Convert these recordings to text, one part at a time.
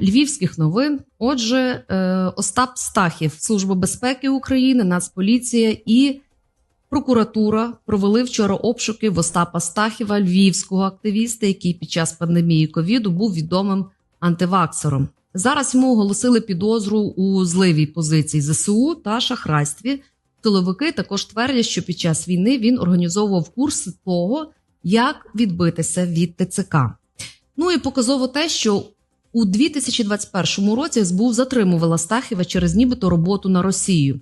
львівських новин. Отже, е, Остап Стахів, Служба безпеки України, Нацполіція і прокуратура провели вчора обшуки в Остапа Стахіва, львівського активіста, який під час пандемії ковіду був відомим антиваксером. Зараз йому оголосили підозру у зливій позиції ЗСУ та шахрайстві. Силовики також твердять, що під час війни він організовував курси того, як відбитися від ТЦК. Ну і показово те, що у 2021 році СБУ затримувала Стахіва через нібито роботу на Росію.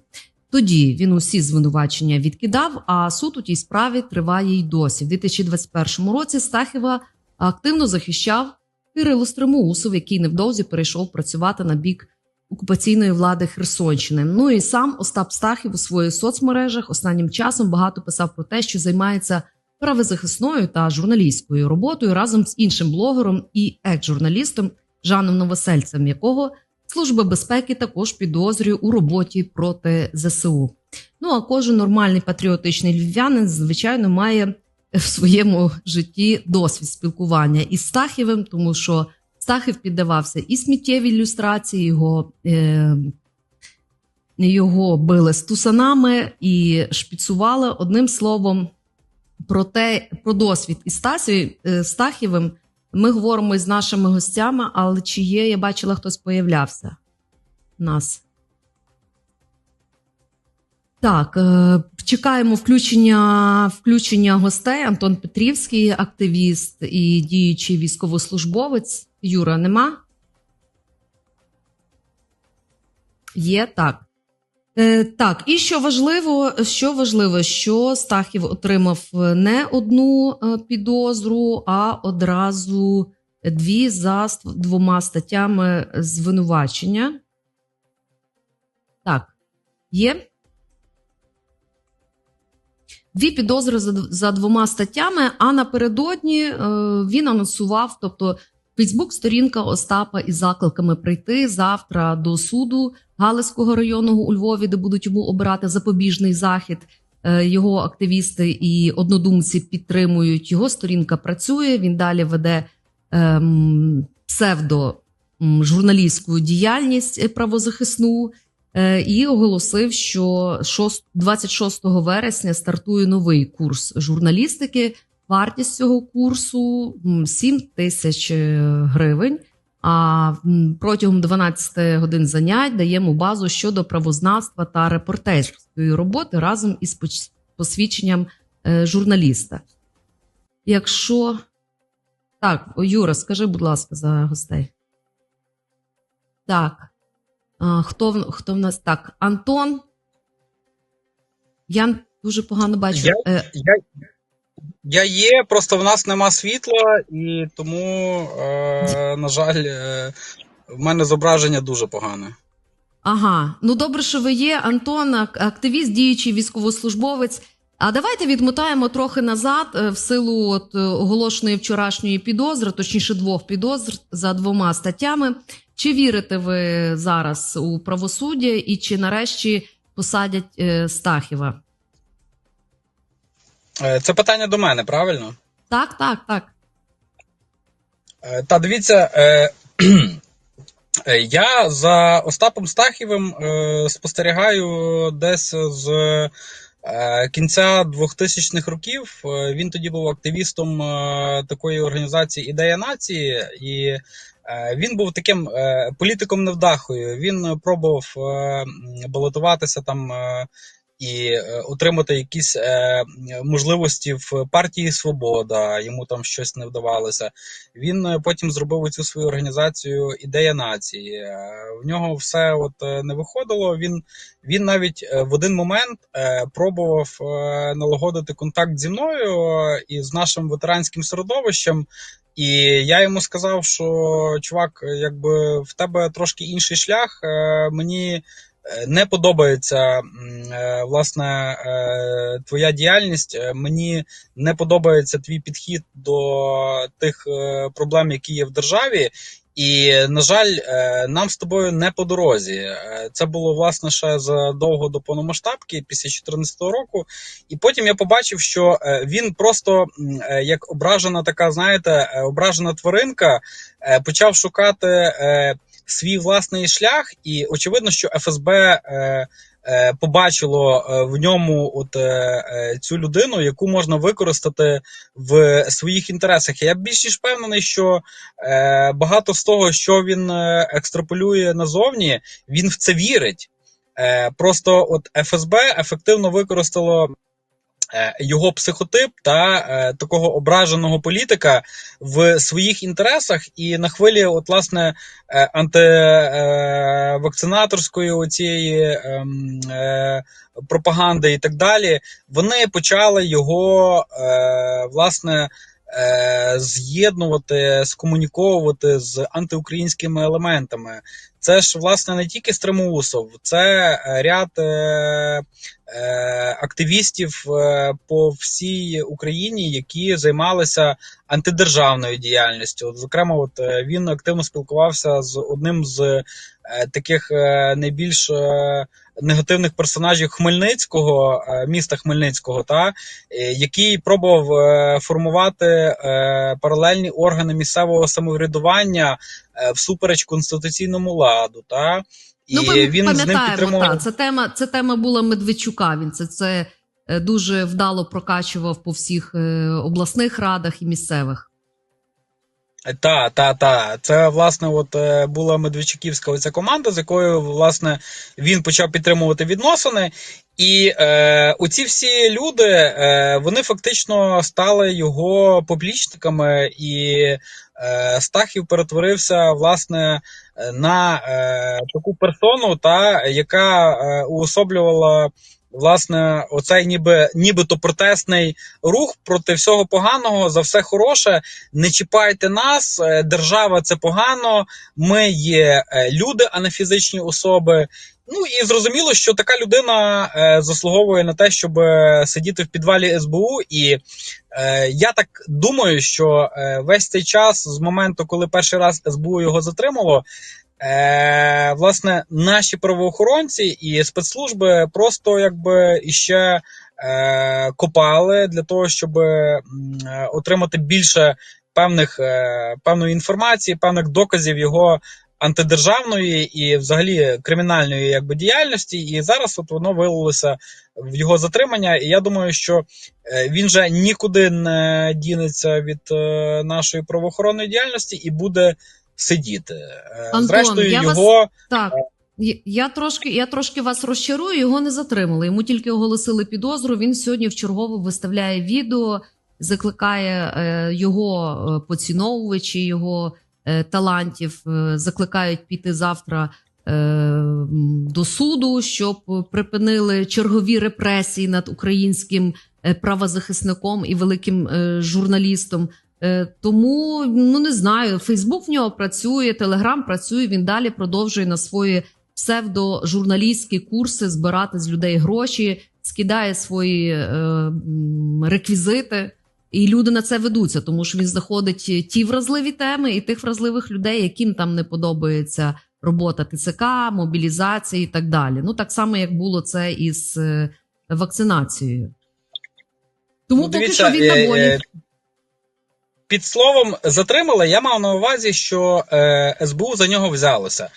Тоді він усі звинувачення відкидав, а суд у тій справі триває й досі. В 2021 році Стахіва активно захищав Кирило Стримоусов, який невдовзі перейшов працювати на бік окупаційної влади Херсонщини. Ну і сам Остап Стахів у своїх соцмережах останнім часом багато писав про те, що займається правозахисною та журналістською роботою разом з іншим блогером і екс-журналістом Жаном Новосельцем, якого Служба безпеки також підозрює у роботі проти ЗСУ. Ну а кожен нормальний патріотичний львів'янин, звичайно, має в своєму житті досвід спілкування із Стахівим, тому що Стахів піддавався і сміттєвій ілюстрації, його е, його били з тусанами і шпіцували. Одним словом, про те, про досвід із Стасі, е, Стахівим ми говоримо із нашими гостями, але чи є, я бачила, хтось появлявся нас. Так, е, чекаємо включення включення гостей. Антон Петрівський, активіст і діючий військовослужбовець. Юра, нема? Є так. Е, Так, і що важливо, що важливо, що Стахів отримав не одну е, підозру, а одразу дві за двома статтями звинувачення. Так, є. Дві підозри за, за двома статтями, а напередодні е, він анонсував, тобто Фейсбук-сторінка Остапа із закликами прийти завтра до суду Галицького району у Львові, де будуть йому обирати запобіжний захід. Е, його активісти і однодумці підтримують. Його сторінка працює. Він далі веде ем, псевдо журналістську діяльність правозахисну е, і оголосив, що 26 вересня стартує новий курс журналістики. Вартість цього курсу 7 тисяч е, гривень. А протягом 12 годин занять даємо базу щодо правознавства та репортерської роботи разом із посвідченням е, журналіста. Якщо так, Юра, скажи, будь ласка, за гостей. Так. Хто хто в нас так? Антон? Я дуже погано бачу. Я, е, я, я є, просто в нас нема світла, і тому, е, на жаль, е, в мене зображення дуже погане. Ага, ну добре, що ви є, Антон, активіст, діючий військовослужбовець. А давайте відмотаємо трохи назад е, в силу от оголошеної вчорашньої підозри, точніше двох підозр за двома статтями. Чи вірите ви зараз у правосуддя і чи нарешті посадять е, Стахіва? Е, це питання до мене, правильно? Так, так, так. Е, та дивіться, е, я за Остапом Стахівим спостерігаю десь з кінця 2000-х років. Він тоді був активістом такої організації Ідея нації, і він був таким політиком невдахою. Він пробував балотуватися там і е, отримати якісь е, можливості в партії Свобода. Йому там щось не вдавалося. Він е, потім зробив цю свою організацію Ідея нації. В нього все от не виходило. Він він навіть в один момент пробував налагодити контакт зі мною і з нашим ветеранським середовищем. І я йому сказав, що чувак, якби в тебе трошки інший шлях, мені не подобається е, власне е, твоя діяльність. Е, мені не подобається твій підхід до тих проблем, які є в державі. І, на жаль, нам з тобою не по дорозі. Це було власне ще задовго до повномасштабки, після 2014 року. І потім я побачив, що він просто як ображена така, знаєте, ображена тваринка, почав шукати свій власний шлях, і очевидно, що ФСБ. е, е, Побачило е, в ньому от е, е, цю людину, яку можна використати в своїх інтересах. Я більш ніж впевнений, що е, багато з того, що він е, екстраполює назовні, він в це вірить. Просто от ФСБ ефективно використало його психотип та е, такого ображеного політика в своїх інтересах, і на хвилі, от власне, е, антивакцинаторської оцієї ем, е, пропаганди і так далі, вони почали його е, власне. е, З'єднувати, скомуніковувати з антиукраїнськими елементами. Це ж власне не тільки Стримоусов, це е, ряд е, е, активістів е, по всій Україні, які займалися антидержавною діяльністю. От, зокрема, от е, він активно спілкувався з одним з таких найбільш негативних персонажів Хмельницького, міста Хмельницького, та який пробував формувати паралельні органи місцевого самоврядування всупереч конституційному ладу. Та і ну, ми він з ним підтримував. та, це тема, це тема була Медведчука. Він це, це е, дуже вдало прокачував по всіх е, обласних радах і місцевих. Та, та, та. Це власне от е, була Медведчуківська оця команда, з якою власне він почав підтримувати відносини. І е, оці всі люди е, вони фактично стали його поплічниками, і е, Стахів перетворився власне е, на е, таку персону, та яка е, уособлювала власне оцей ніби нібито протестний рух проти всього поганого за все хороше. Не чіпайте нас, е, держава це погано. Ми є е, люди, а не фізичні особи. Ну і зрозуміло, що така людина е, заслуговує на те, щоб е, сидіти в підвалі СБУ. І е, я так думаю, що весь цей час, з моменту, коли перший раз СБУ його затримало, е, власне, наші правоохоронці і спецслужби просто якби іще е, копали для того, щоб отримати більше певних певної інформації, певних доказів його антидержавної і взагалі кримінальної якби діяльності. І зараз от воно вилилося в його затримання. І я думаю, що е, він же нікуди не дінеться від е, нашої правоохоронної діяльності і буде сидіти. Е, Антон, Зрештою, я вас- його Так. Я- трошки, я трошки вас розчарую, його не затримали. Йому тільки оголосили підозру. Він сьогодні вчергово виставляє відео, закликає його поціновувачі, його талантів, е, закликають піти завтра е, до суду, щоб припинили чергові репресії над українським е, правозахисником і великим е, журналістом. Е, Тому ну не знаю, Фейсбук в нього працює, Телеграм працює. Він далі продовжує на свої псевдожурналістські курси збирати з людей гроші, скидає свої е, реквізити, і люди на це ведуться, тому що він знаходить ті вразливі теми і тих вразливих людей, яким там не подобається робота ТЦК, мобілізація і так далі. Ну так само, як було це із е, вакцинацією. Тому Ну, поки що він на е, волі. е, Під словом затримали, я мав на увазі, що е, СБУ за нього взялося.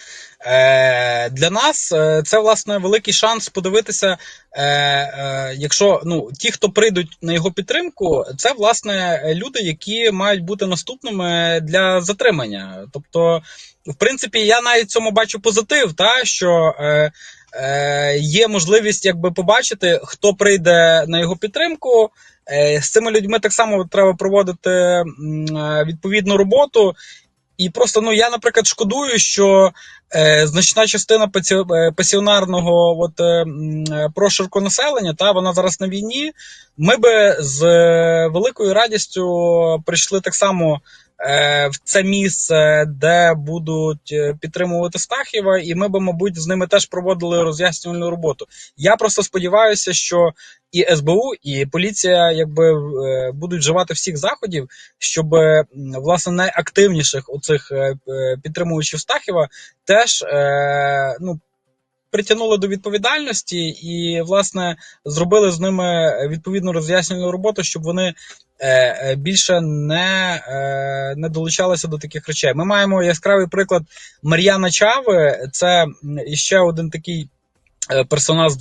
Е, для нас е, це власне великий шанс подивитися, е, якщо ну ті, хто прийдуть на його підтримку, це власне люди, які мають бути наступними для затримання. Тобто, в принципі, я навіть цьому бачу позитив, та що. Є можливість якби побачити, хто прийде на його підтримку. З цими людьми так само треба проводити відповідну роботу. І просто ну я, наприклад, шкодую, що е, значна частина паці... е, пасіонарного от, е, е, прошарку населення, та вона зараз на війні. Ми би з е, великою радістю прийшли так само в це місце, де будуть е, підтримувати Стахіва, і ми би, мабуть, з ними теж проводили роз'яснювальну роботу. Я просто сподіваюся, що і СБУ, і поліція якби е, будуть вживати всіх заходів, щоб власне найактивніших оцих е, е, підтримувачів Стахіва теж е, ну. Притягнули до відповідальності і, власне, зробили з ними відповідну роз'яснювальну роботу, щоб вони е, е, більше не, е, не долучалися до таких речей. Ми маємо яскравий приклад Мар'яна Чави. Це м, іще один такий персонаж,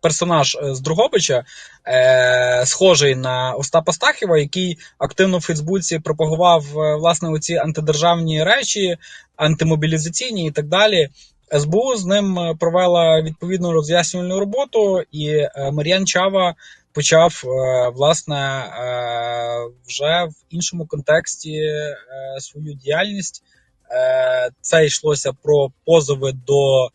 персонаж з Другобича, е, схожий на Остапа Стахіва, який активно в Фейсбуці пропагував власне оці антидержавні речі, антимобілізаційні і так далі. СБУ з ним е, провела відповідну роз'яснювальну роботу, і е, Мар'ян Чава почав е, власне вже в іншому контексті свою діяльність. Це йшлося про позови до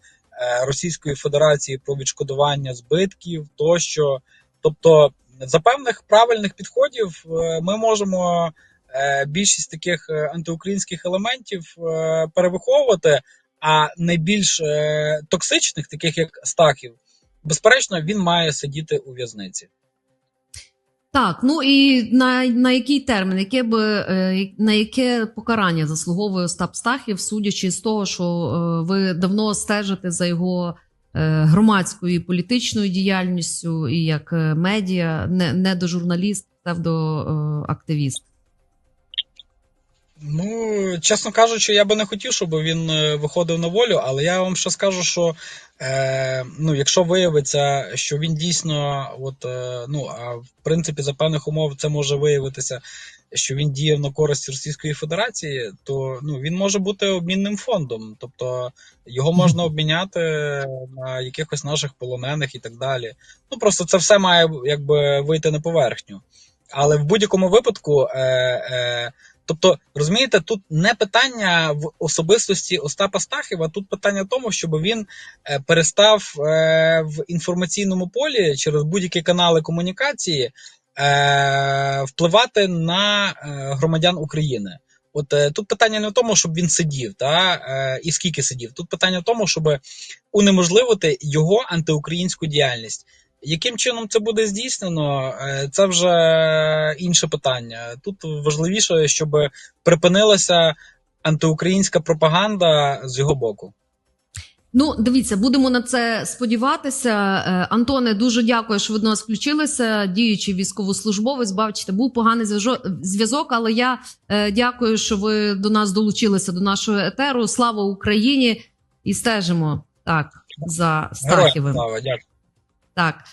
Російської Федерації про відшкодування збитків тощо. Тобто, за певних правильних підходів ми можемо більшість таких антиукраїнських елементів перевиховувати. А найбільш е, токсичних, таких як Стахів, безперечно, він має сидіти у в'язниці. Так, ну і на, на який термін, яке би е, на яке покарання заслуговує Остап Стахів, судячи з того, що е, ви давно стежите за його е, громадською і політичною діяльністю, і як медіа, не, не до журналіст, псевдоактивіст. Ну, чесно кажучи, я би не хотів, щоб він е, виходив на волю, але я вам ще скажу, що е, ну, якщо виявиться, що він дійсно, от, е, ну, а в принципі, за певних умов це може виявитися, що він діяв на користь Російської Федерації, то ну, він може бути обмінним фондом. Тобто його можна обміняти на якихось наших полонених і так далі. Ну, просто це все має якби вийти на поверхню. Але в будь-якому випадку. Е, е, Тобто, розумієте, тут не питання в особистості Остапа Стахіва, тут питання в тому, щоб він е, перестав е, в інформаційному полі через будь-які канали комунікації е, впливати на громадян України. От тут питання не в тому, щоб він сидів, та і скільки сидів. Тут питання в тому, щоб унеможливити його антиукраїнську діяльність. Яким чином це буде здійснено, е, це вже інше питання. Тут важливіше, щоб припинилася антиукраїнська пропаганда з його боку. Ну, дивіться, будемо на це сподіватися. Е, Антоне, дуже дякую, що ви до нас включилися. Діючий військовослужбовець, бачите, був поганий зв'язок, але я е, дякую, що ви до нас долучилися до нашого етеру. Слава Україні! І стежимо так за Стахівим. слава, дякую. Так.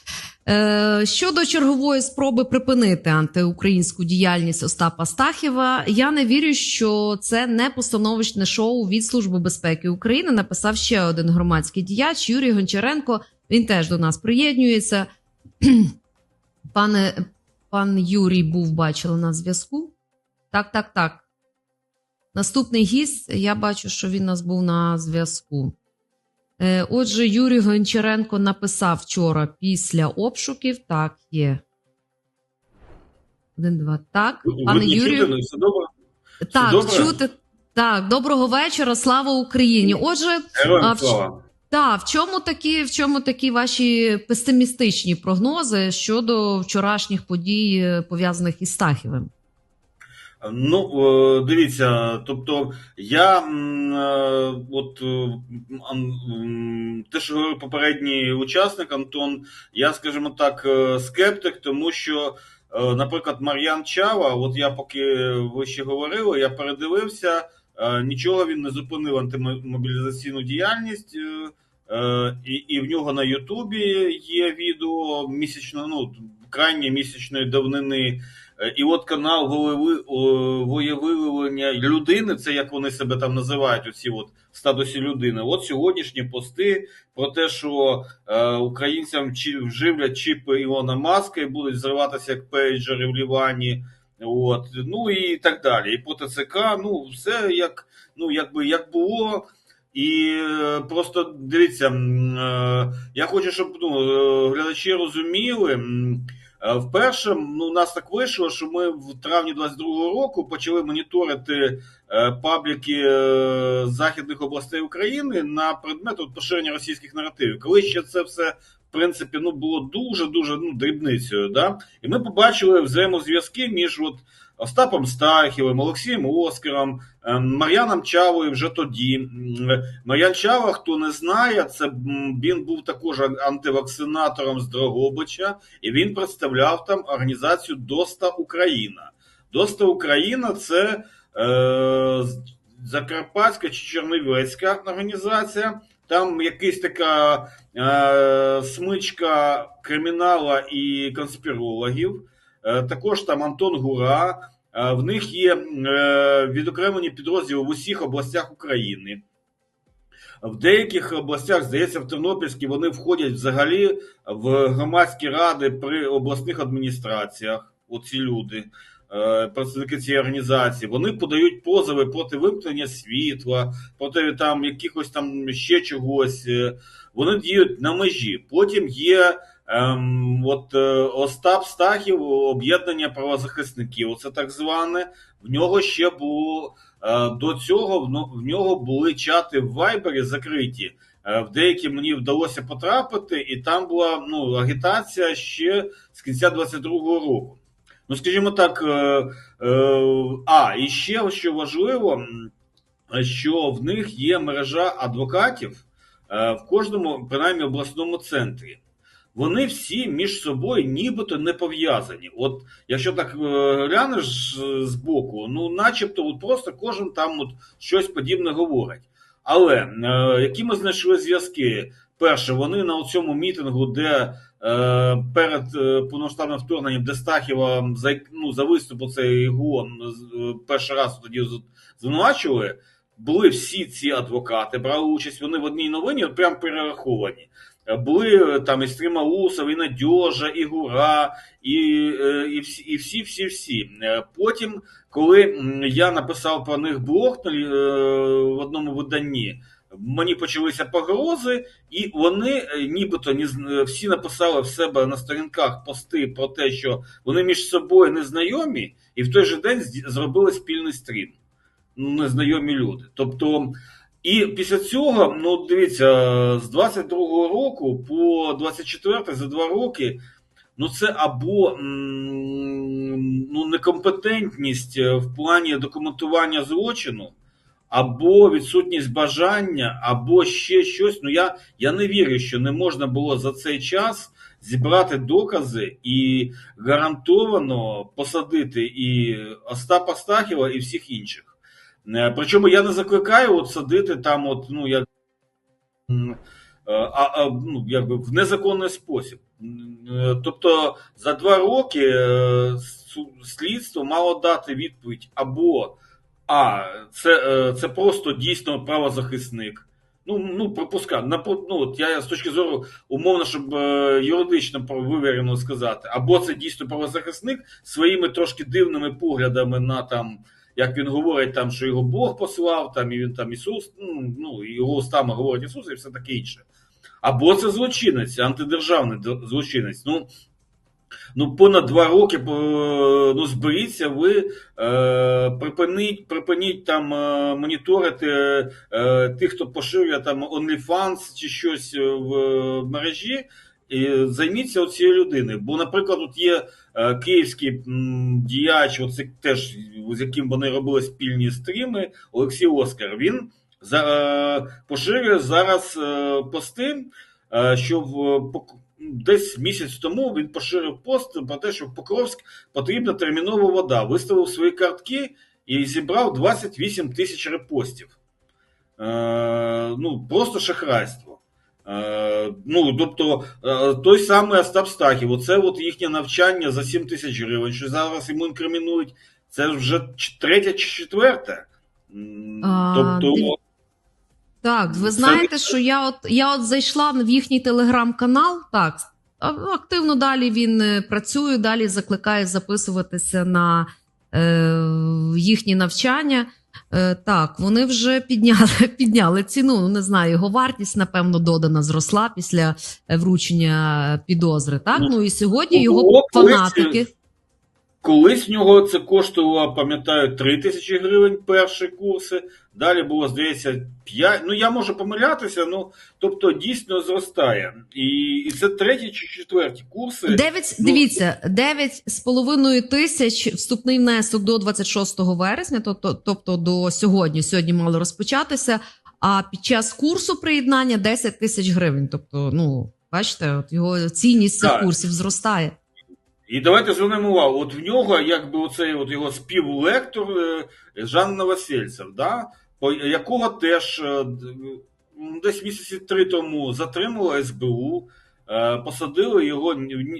Е, щодо чергової спроби припинити антиукраїнську діяльність Остапа Стахіва, я не вірю, що це не постановочне шоу від Служби безпеки України. Написав ще один громадський діяч Юрій Гончаренко. Він теж до нас приєднується. Пане пан Юрій був бачили на зв'язку. Так, так, так. Наступний гість. Я бачу, що він нас був на зв'язку. Е, Отже, Юрій Гончаренко написав вчора після обшуків. Так, є. Один, два. Так, пане Юрію. ну? Так, чути. Так, доброго вечора. Слава Україні. Отже, а, в- так, в чому такі, в чому такі ваші песимістичні прогнози щодо вчорашніх подій, е, пов'язаних із Стахівим? Ну, е, дивіться, тобто я е, от е, те, що говорив попередній учасник Антон, я, скажімо так, скептик, тому що, наприклад, Мар'ян Чава, от я поки ви ще говорили, я передивився, нічого він не зупинив антимобілізаційну діяльність. І, і в нього на Ютубі є відео місячно, ну, крайньої місячної давнини. Е, І от канал воєвиявлення людини, це як вони себе там називають, оці от статусі людини. От сьогоднішні пости про те, що е, українцям чи вживлять чіпи Ілона Маска і будуть зриватися як пейджери в Лівані. От, ну і так далі. І по ТЦК, ну, все як, ну, якби як було. І е, просто дивіться, е, я хочу, щоб ну, глядачі розуміли. Е, Вперше ну, у нас так вийшло, що ми в травні 22-го року почали моніторити е, пабліки е, західних областей України на предмет от, поширення російських наративів. Коли ще це все в принципі ну, було дуже дуже ну, дрібницею. Да? І ми побачили взаємозв'язки між от, Остапом Стахівим, Олексієм Оскаром, е, Мар'яном Чавою вже тоді. Мар'ян Чава, хто не знає, це він був також антивакцинатором з Дрогобича, і він представляв там організацію Доста Україна. Доста Україна це е, Закарпатська чи Чернівецька організація. Там якась така е, смичка кримінала і конспірологів. Е, також там Антон Гура. Е, в них є е, відокремлені підрозділи в усіх областях України. В деяких областях, здається, в Тернопільській вони входять взагалі в громадські ради при обласних адміністраціях. Оці люди, е, представники цієї організації, вони подають позови проти вимкнення світла, проти там якихось там ще чогось. Вони діють на межі. Потім є ем, от, е, Остап Стахів, об'єднання правозахисників. Це так зване. В нього ще було Е, До цього в нього були чати в Вайбері закриті. Е, В деякі мені вдалося потрапити, і там була ну, агітація ще з кінця 22-го року. Ну, скажімо так, а, і ще що важливо, що в них є мережа адвокатів в кожному, принаймні, обласному центрі. Вони всі між собою нібито не пов'язані. От якщо так е, глянеш з боку, ну начебто от просто кожен там от щось подібне говорить. Але е, які ми знайшли зв'язки? Перше, вони на цьому мітингу, де е, перед е, повноштабним вторгненням, де Стахіва за, ну, за виступ оцей гон е, перший раз тоді звинувачували, були всі ці адвокати, брали участь, вони в одній новині прям перераховані. Е, Були е, там і Стримаусов, і Надьожа, і Гура, і, е, і всі, і всі, всі, всі. Потім, коли я написав про них блог в одному виданні, мені почалися погрози, і вони нібито всі написали в себе на сторінках пости про те, що вони між собою незнайомі, і в той же день зробили спільний стрім. Ну, незнайомі люди. Тобто, і після цього, ну дивіться, з 22-го року по 24 за два роки, ну це або ну, некомпетентність е, в плані документування злочину, або відсутність бажання, або ще щось. Ну я, я не вірю, що не можна було за цей час зібрати докази і гарантовано посадити і Остапа Стахіва, і всіх інших. Е, Причому я не закликаю от садити там, от, ну, як, е, а, а, ну, якби в незаконний спосіб. Е, Тобто за два роки слідство мало дати відповідь або А, це, це просто дійсно правозахисник. Ну, ну пропускаю. Напро- Ну, от я з точки зору умовно, щоб юридично вивірено сказати, або це дійсно правозахисник своїми трошки дивними поглядами на там як він говорить, там, що його Бог послав, там, і він там Ісус, ну, ну його устами говорить Ісус і все таке інше. Або це злочинець, антидержавний злочинець. Ну, ну понад два роки ну, зберіться ви, е, припиніть, припиніть там е, моніторити е, тих, хто поширює там OnlyFans чи щось в е, мережі. І займіться цією людиною. Бо, наприклад, тут є е, київський діяч, оце теж з яким вони робили спільні стріми, Олексій Оскар. Він е, поширює зараз е, пости, е, що в десь місяць тому він поширив пост про те, що в Покровськ потрібна термінова вода. Виставив свої картки і зібрав 28 тисяч репостів. Е, ну, просто шахрайство. Е, ну, тобто, е, той самий Остап Стахів, оце от їхнє навчання за 7 тисяч гривень, що зараз йому інкримінують, це вже третє чи четверте. М, А, Тобто, Так, ви знаєте, що я от я от зайшла в їхній телеграм-канал. Так, активно далі він е, працює, далі закликає записуватися на е, їхні навчання. Е, так, вони вже підняли, підняли ціну. Ну, не знаю, його вартість, напевно, додана зросла після е, вручення підозри. Так, Ну, ну і сьогодні його фанатики. Колись в нього це коштувало, пам'ятаю, 3 тисячі гривень перші курси. Далі було, здається, 5. Ну, я можу помилятися, ну, тобто дійсно зростає. І, і це треті чи четверті курси. Дев'ять, ну, дивіться, дев'ять з половиною тисяч вступний внесок до 26 вересня, тобто, тобто до сьогодні. Сьогодні мало розпочатися. А під час курсу приєднання 10 тисяч гривень. Тобто, ну бачите, от його цінність цих курсів зростає. І давайте звернемо увагу. От в нього, якби оцей от його співлектор е, Жан Новосельцев, да? якого теж е, десь місяці три тому затримало СБУ, е, посадили його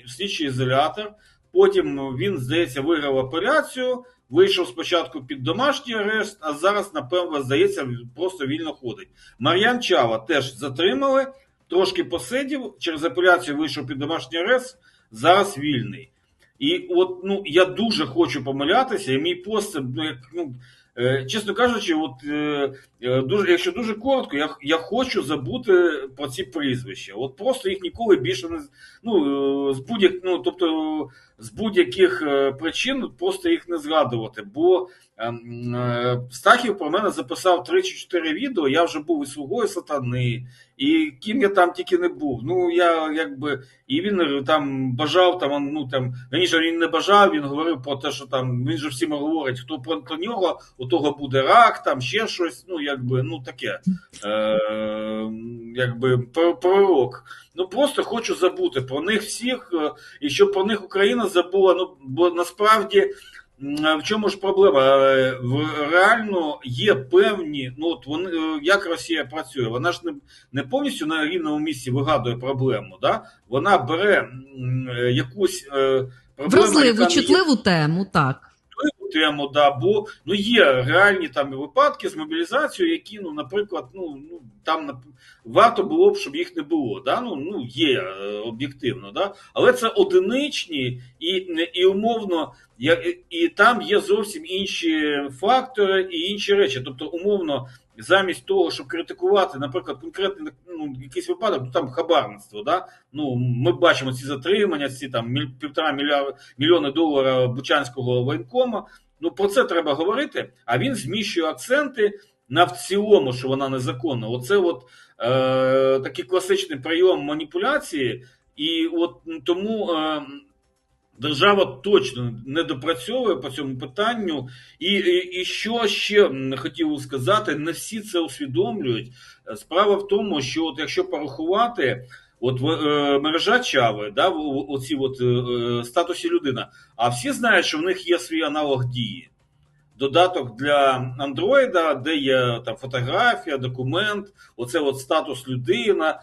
в слідчий ізолятор. Потім він, здається, виграв апеляцію, вийшов спочатку під домашній арешт, а зараз, напевно, здається, просто вільно ходить. Мар'ян Чава теж затримали, трошки посидів, через апеляцію вийшов під домашній арешт, зараз вільний. І от ну я дуже хочу помилятися, і мій пост ну, як, ну, е, чесно кажучи, от е, дуже, якщо дуже коротко, я, я хочу забути про ці прізвища. От просто їх ніколи більше не ну, е, з будь ну, тобто з будь-яких е, причин просто їх не згадувати. Бо е, е, Стахів про мене записав 3 чи 4 відео. Я вже був і слугою сатани, і ким я там тільки не був. Ну я якби і він е, там бажав там, ну там раніше він не бажав, він говорив про те, що там він же всім говорить, хто проти нього, у того буде рак, там ще щось. Ну якби ну таке, е, якби пророк. Ну просто хочу забути про них всіх, е, і щоб про них Україна забула. Ну бо насправді. В чому ж проблема? Е, в- Реально є певні, ну от вони е, як Росія працює, вона ж не, не повністю на рівному місці вигадує проблему. Да? Вона бере якусь проблему, Вразливу, є чутливу тему, так. Тему, да, бо ну є реальні там випадки з мобілізацією, які, ну, наприклад, ну, ну там варто було б, щоб їх не було. Да? Ну, ну є е, об'єктивно, да? але це одиничні і, і умовно, і там є зовсім інші фактори і інші речі. Тобто, умовно, замість того, щоб критикувати, наприклад, конкретний ну, якийсь випадок, ну, там хабарництво, да? ну, ми бачимо ці затримання, ці там півтора мільярда мільйони доларів Бучанського воєнкома. Ну про це треба говорити. А він зміщує акценти на в цілому, що вона незаконна. Оце от е, такий класичний прийом маніпуляції, і от тому. Е, Держава точно не допрацьовує по цьому питанню, і, і, і що ще хотів сказати, не всі це усвідомлюють. Справа в тому, що от якщо порахувати, от е, мережа Чави, да, оці от е, е, статусі людина, а всі знають, що в них є свій аналог дії. Додаток для Андроїда, де є там фотографія, документ, оце от статус людина,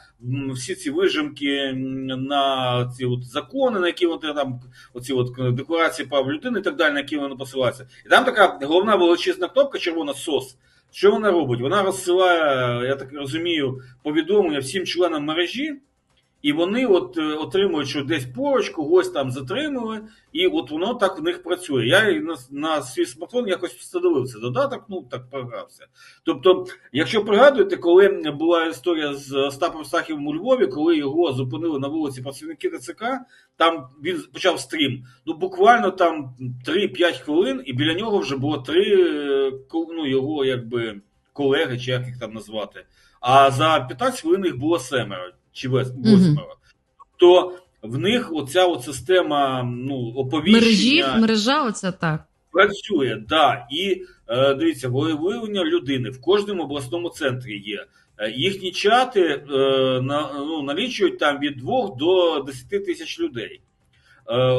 всі ці вижимки на ці от закони, на які вони там, оці от декларації прав людини і так далі, на які вони посилаються. І там така головна величезна кнопка червона СОС. Що вона робить? Вона розсилає, я так розумію, повідомлення всім членам мережі, і вони от е, отримують, що десь поруч когось там затримали, і от воно так в них працює. Я на, на свій смартфон якось встановив цей додаток, ну так програвся. Тобто, якщо пригадуєте, коли була історія з Остапом Стахівим у Львові, коли його зупинили на вулиці працівники ТЦК, там він почав стрім. Ну буквально там 3-5 хвилин, і біля нього вже було три е, ну, його якби колеги, чи як їх там назвати. А за 15 хвилин їх було семеро чи восьмеро. То в них оця от система ну, оповіщення Мережі, мережа, оце так. працює, да. І е, дивіться, виявлення людини в кожному обласному центрі є. Е, Їхні чати е, на, ну, налічують там від 2 до 10 тисяч людей. Е,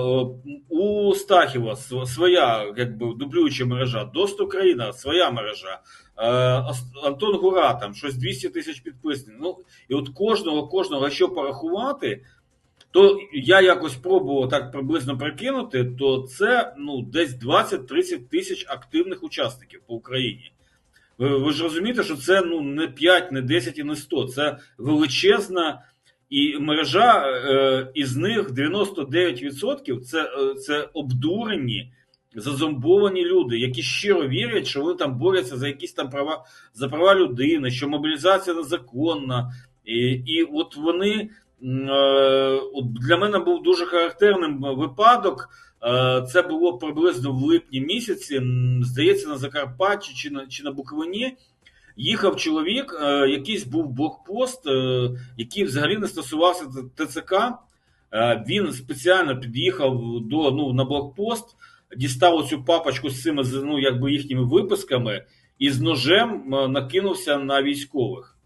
у Стахіва своя якби, дублююча мережа, Дост Україна, своя мережа. Е, Антон Гура, там щось 200 тисяч підписників. Ну, і от кожного, кожного, якщо порахувати, то я якось пробував так приблизно прикинути, то це ну, десь 20-30 тисяч активних учасників по Україні. Ви, ви ж розумієте, що це ну, не 5, не 10 і не 100. Це величезна і мережа, е, із них 99% це, е, це обдурені зазомбовані люди, які щиро вірять, що вони там борються за якісь там права за права людини, що мобілізація незаконна. І, і от вони е, от для мене був дуже характерним випадок. Е, Це було приблизно в липні місяці. Здається, на Закарпатті чи на чи на Буковині. Їхав чоловік, е, якийсь був блокпост, який взагалі не стосувався ТЦК. Він спеціально під'їхав до ну на блокпост, дістав цю папочку з цими ну, якби їхніми виписками і з ножем е, накинувся на військових,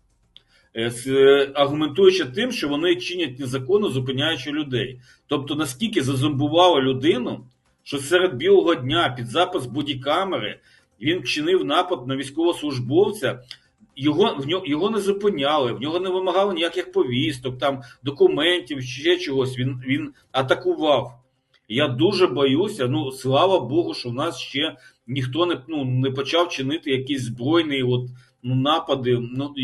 Е, е, аргументуючи тим, що вони чинять незаконно, зупиняючи людей. Тобто, наскільки зазомбували людину, що серед білого дня під запис будь-камери він вчинив напад на військовослужбовця. Його в нього його не зупиняли, в нього не вимагали ніяких повісток, там документів, ще чогось. Він він атакував. Я дуже боюся. Ну слава Богу, що в нас ще ніхто не ну, не почав чинити якісь збройні от, ну, напади. Ну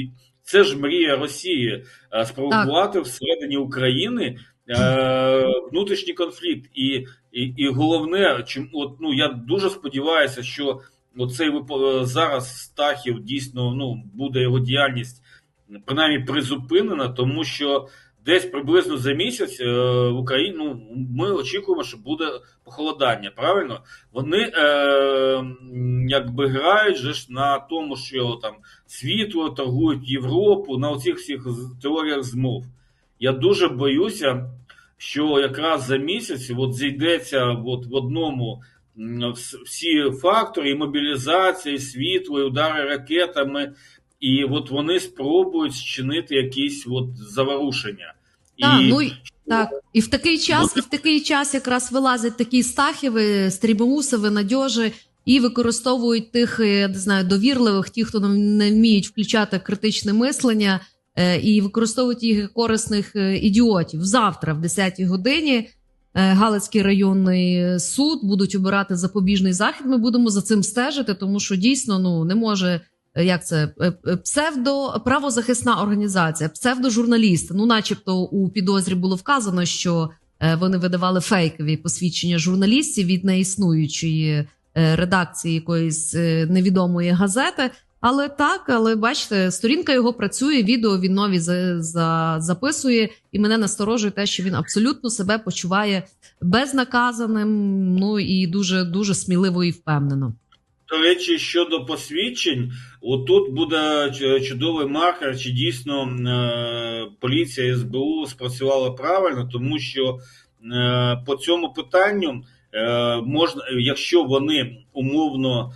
це ж мрія Росії е, спровокувати всередині України е, внутрішній конфлікт. І, і, і головне, чим от ну я дуже сподіваюся, що оцей вип- зараз Стахів дійсно ну буде його діяльність принаймні призупинена, тому що десь приблизно за місяць е, в Україні ну, ми очікуємо, що буде похолодання. Правильно, вони е, якби грають же ж на тому, що там світло торгують Європу на оцих всіх теоріях змов. Я дуже боюся, що якраз за місяць от зійдеться от в одному всі фактори, і мобілізація, і світло, і удари ракетами, і от вони спробують зчинити якісь от заворушення. Так, і ну так. І в такий час, і в такий час якраз вилазять такі стахіви, стрімоусови, надьожі і використовують тих, е, я не знаю, довірливих, ті, хто не- вміють включати критичне мислення, е, і використовують їх корисних е, ідіотів. Завтра, в 10-й годині, Галицький районний суд будуть обирати запобіжний захід. Ми будемо за цим стежити, тому що дійсно ну не може. Е, Як це е, е, псевдо правозахисна організація, псевдожурналісти. Ну, начебто, у підозрі було вказано, що вони видавали фейкові посвідчення журналістів від неіснуючої редакції якоїсь невідомої газети. Але так, але бачите, сторінка його працює, відео він нові за, за, записує, і мене насторожує те, що він абсолютно себе почуває безнаказаним. Ну і дуже дуже сміливо і впевнено. До речі, щодо посвідчень, отут буде чудовий маркер, чи дійсно е, поліція СБУ спрацювала правильно, тому що е, по цьому питанню е, можна, якщо вони умовно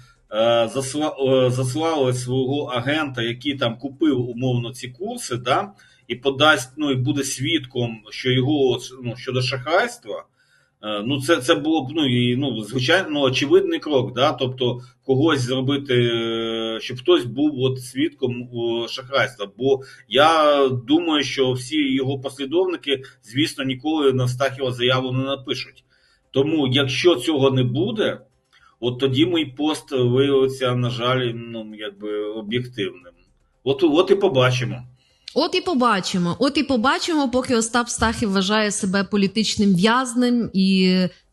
засла, заслали свого агента, який там купив умовно ці курси, да, і подасть, ну і буде свідком, що його ну, щодо шахрайства. Е, Ну, це, це було б ну, і, ну, звичайно ну, очевидний крок, да? тобто когось зробити, е, щоб хтось був от свідком о, шахрайства. Бо я думаю, що всі його послідовники, звісно, ніколи на Стахіва заяву не напишуть. Тому, якщо цього не буде, от тоді мій пост виявиться, на жаль, ну, якби об'єктивним. От, от і побачимо. От і побачимо. От і побачимо, поки Остап Стахів вважає себе політичним в'язнем і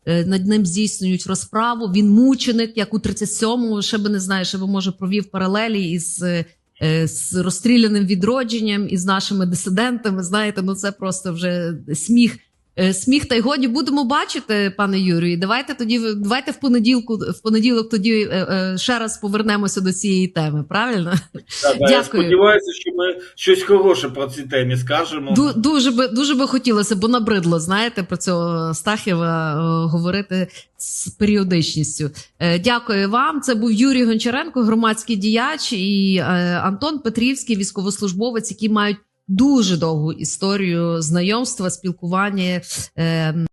е, над ним здійснюють розправу. Він мученик, як у 37-му, ще би не знаю, ще би може провів паралелі із. е, е, З розстріляним відродженням і з нашими дисидентами, знаєте, ну це просто вже сміх. Е, Сміх та й годі будемо бачити, пане Юрію. Давайте тоді давайте в понеділку, в понеділок тоді е, е, ще раз повернемося до цієї теми. Правильно? Так, а я сподіваюся, що ми щось хороше про ці темі скажемо. Ду- Дуже би дуже би хотілося, бо набридло, знаєте, про цього Стахіва е, говорити з періодичністю. Дякую вам. Це був Юрій Гончаренко, громадський діяч, і Антон Петрівський, військовослужбовець, які мають дуже довгу історію знайомства, спілкування. е,